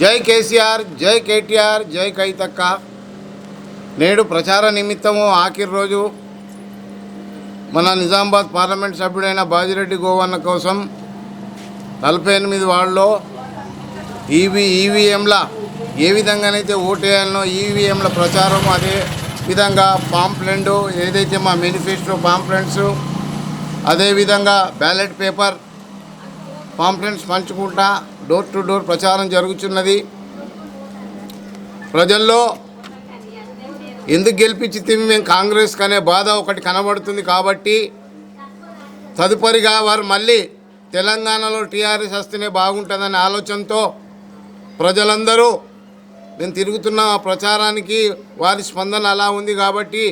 జై కేసీఆర్ జై కేటీఆర్ జై కైతక్క. నేడు ప్రచార నిమిత్తము ఆఖరి రోజు. మన నిజామాబాద్ పార్లమెంట్ సభ్యుడైన బాజిరెడ్డి గోవన్న కోసం నలభై ఎనిమిది వాళ్ళలో ఈవీ ఈవీఎంల ఏ విధంగానైతే ఓటేయాలనో ఈవీఎంల ప్రచారం అదే విధంగా పాంప్లెండు ఏదైతే మా మేనిఫెస్టో పాంప్లెంట్స్ అదేవిధంగా బ్యాలెట్ పేపర్ పాంప్లెంట్స్ పంచుకుంటా డోర్ టు డోర్ ప్రచారం జరుగుతున్నది ప్రజల్లో ఎందుకు గెలిపించి మేము కాంగ్రెస్ అనే బాధ ఒకటి కనబడుతుంది కాబట్టి తదుపరిగా వారు మళ్ళీ తెలంగాణలో టీఆర్ఎస్ వస్తేనే బాగుంటుందనే ఆలోచనతో ప్రజలందరూ మేము తిరుగుతున్న ఆ ప్రచారానికి వారి స్పందన అలా ఉంది కాబట్టి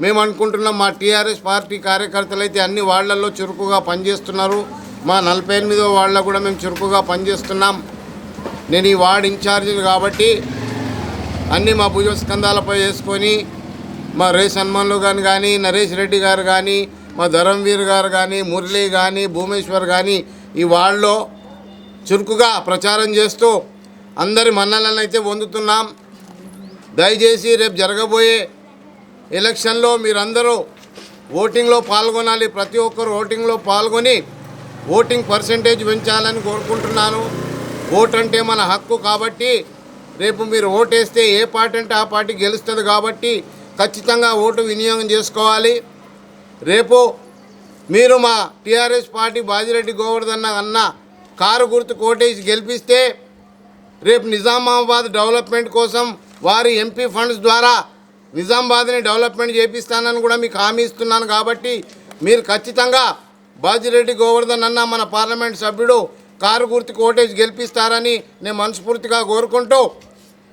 మేము అనుకుంటున్నాం మా టీఆర్ఎస్ పార్టీ కార్యకర్తలు అయితే అన్ని వాళ్ళల్లో చురుకుగా పనిచేస్తున్నారు. మా నలభై ఎనిమిదో వాళ్ళ కూడా మేము చురుకుగా పనిచేస్తున్నాం. నేను ఈ వార్డ్ ఇన్ఛార్జిని కాబట్టి అన్నీ మా భుజ స్కంధాలపై వేసుకొని మా రే హనుమాన్లు గారు కానీ నరేష్ రెడ్డి గారు కానీ మా ధరంవీర్ గారు కానీ మురళి కానీ భూమేశ్వర్ కానీ ఈ వాళ్ళలో చురుకుగా ప్రచారం చేస్తూ అందరి మన్నలను అయితే పొందుతున్నాం. దయచేసి రేపు జరగబోయే ఎలక్షన్లో మీరందరూ ఓటింగ్లో పాల్గొనాలి. ప్రతి ఒక్కరు ఓటింగ్లో పాల్గొని ఓటింగ్ పర్సంటేజ్ పెంచాలని కోరుకుంటున్నాను. ఓటు అంటే మన హక్కు కాబట్టి రేపు మీరు ఓటేస్తే ఏ పార్టీ అంటే ఆ పార్టీ గెలుస్తుంది కాబట్టి ఖచ్చితంగా ఓటు వినియోగం చేసుకోవాలి. రేపు మీరు మా టీఆర్ఎస్ పార్టీ బాజిరెడ్డి గోవర్ధన్ అన్న కారు గుర్తు కోటేసి గెలిపిస్తే రేపు నిజామాబాద్ డెవలప్మెంట్ కోసం వారి ఎంపీ ఫండ్స్ ద్వారా నిజామాబాద్ని డెవలప్మెంట్ చేపిస్తానని కూడా మీకు హామీ ఇస్తున్నాను కాబట్టి మీరు ఖచ్చితంగా బాజిరెడ్డి గోవర్ధన్ అన్న మన పార్లమెంట్ సభ్యుడు కారు గుర్తు కోటేజ్ గెలిపిస్తారని నేను మనస్ఫూర్తిగా కోరుకుంటూ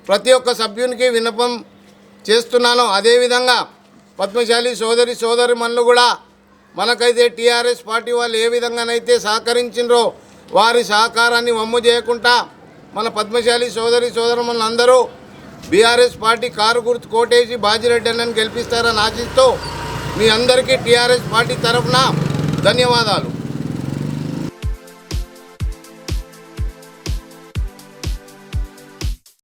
ప్రతి ఒక్క సభ్యునికి విన్నపం చేస్తున్నాను. అదేవిధంగా పద్మశాలి సోదరి సోదరి మనులు కూడా మనకైతే టీఆర్ఎస్ పార్టీ వాళ్ళు ఏ విధంగానైతే సహకరించిండ్రో వారి సహకారాన్ని వమ్ము చేయకుండా మన పద్మశాలి సోదరి సోదరులందరూ బీఆర్ఎస్ పార్టీ కారు గుర్తు కోటేసి బాజిరెడ్డి అన్నని గెలిపిస్తారని ఆశిస్తూ మీ అందరికీ టీఆర్ఎస్ పార్టీ తరఫున ధన్యవాదాలు.